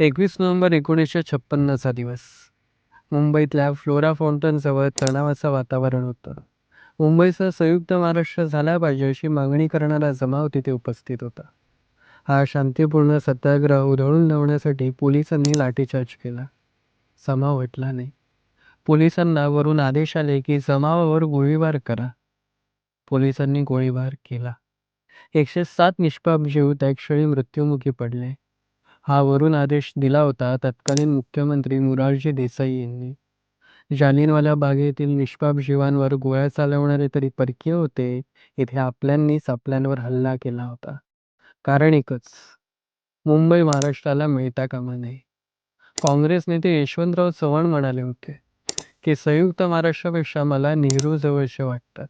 एकवीस नोव्हेंबर एकोणीसशे छप्पन्नचा दिवस. मुंबईतल्या फ्लोरा फाउंटनजवळ तणावाचं वातावरण होतं. मुंबईसह संयुक्त महाराष्ट्र झाला पाहिजे अशी मागणी करणारा जमाव तिथे उपस्थित होता. हा शांतीपूर्ण सत्याग्रह उधळून लावण्यासाठी पोलिसांनी लाठीचार्ज केला. जमाव हटला नाही. पोलिसांना वरून आदेश आले की जमावावर गोळीबार करा. पोलिसांनी गोळीबार केला. एकशे सात निष्पाप जीव त्या क्षणी मृत्युमुखी पडले. हा वरून आदेश दिला होता. तत्कालीन मुख्यमंत्री मोरारजी देसाई यांनी. जालियनवाला बागेतील निष्पाप जीवांवर गोळ्या चालवणारे तरी परकीय होते. इथे आपल्यांनीच आपल्यांवर हल्ला केला होता. कारण एकच मुंबई महाराष्ट्राला मिळता कामा नये. काँग्रेस नेते यशवंतराव चव्हाण म्हणाले होते की संयुक्त महाराष्ट्रापेक्षा मला नेहरू जवळचे वाटतात.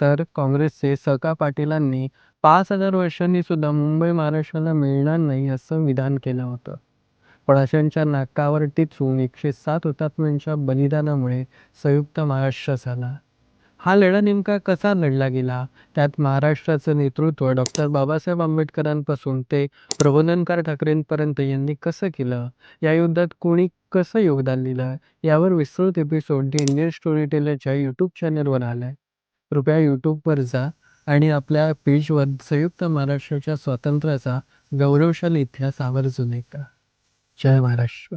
तर काँग्रेसचे सका पाटीलांनी पाच हजार वर्षांनी सुद्धा मुंबई महाराष्ट्राला मिळणार नाही असं विधान केलं होतं. पण अशांच्या नाकावर टिचून एकशे सात हुतात्म्यांच्या बलिदानामुळे संयुक्त महाराष्ट्र झाला. हा लढा नेमका कसा लढला गेला? त्यात महाराष्ट्राचं नेतृत्व डॉक्टर बाबासाहेब आंबेडकरांपासून ते प्रबोधनकार ठाकरेंपर्यंत यांनी कसं केलं? या युद्धात कोणी कसं योगदान दिलं? यावर विस्तृत एपिसोड दी इंडियन स्टोरी टेलरच्या यूट्यूब चॅनलवर आलाय. कृपया यूट्यूबवर जा आणि आपल्या पेजवर संयुक्त महाराष्ट्राच्या स्वातंत्र्याचा गौरवशाली इतिहास आवर्जून ऐका. जय महाराष्ट्र.